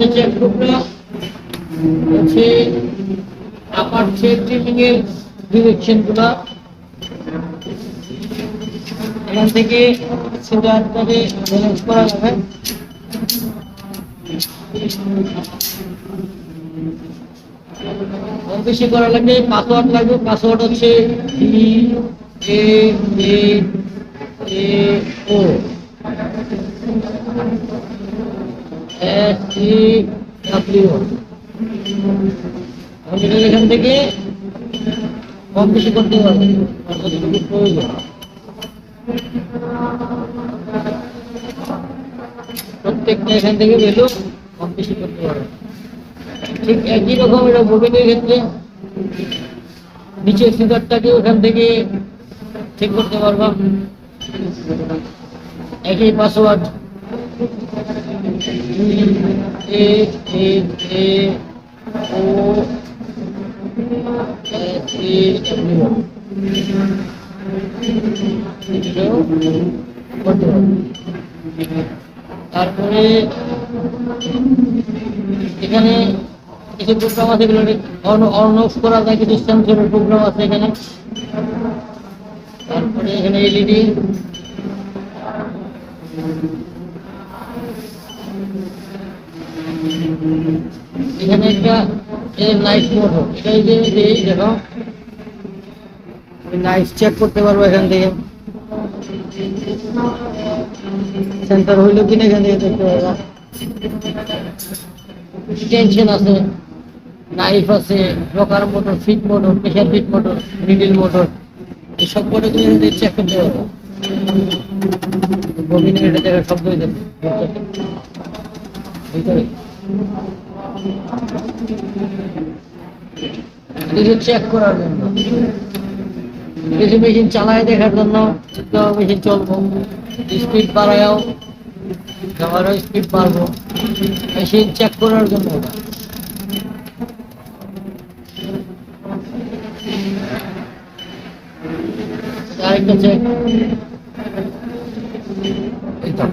হচ্ছে চেক বুকটা হচ্ছে আপার চেক ট্রিমিং এর ডিরেকশনগুলা এখান থেকে সেটার করে ব্যালেন্স করা যাবে। কম করা লাগবে পাসওয়ার্ড লাগবে। পাসওয়ার্ড হচ্ছে D A A O S E W আমি এখান থেকে কম বেশি করতে পারব। প্রয়োজন। প্রত্যেকটা এখান থেকে ভ্যালু কম বেশি করতে পারব। ঠিক একই রকম এটা ববিনের ক্ষেত্রে। নিচের ফিগারটাকে ওখান থেকে ঠিক করতে পারবা। একই পাসওয়ার্ড এ এ এ ও এ পারব তারপরে এখানে কিছু প্রোগ্রাম আছে এগুলো অন অফ করা যায়, কিছু সেন্সরের প্রোগ্রাম আছে এখানে। তারপরে এখানে এলইডি এখানে একটা মোড এটা এই যে দেখো নাইট চেক করতে পারব এখান থেকে। সেন্টার হইল কিনা এখান থেকে দেখতে পারবা। টেনশন আছে নাইফ আছে rocker motor fit motor pressure fit motor middle motor এই সব করে তুমি যদি চেক করতে পারো। ববিনের এটা জায়গায় শব্দ হয়ে কিছু চেক করার জন্য। কিছু মেশিন চালায় দেখার জন্য মেশিন চলবো। স্পিড বাড়ায়ও আবারও স্পিড বাড়বো। মেশিন চেক করার জন্য। আরেকটা চেক এই তো।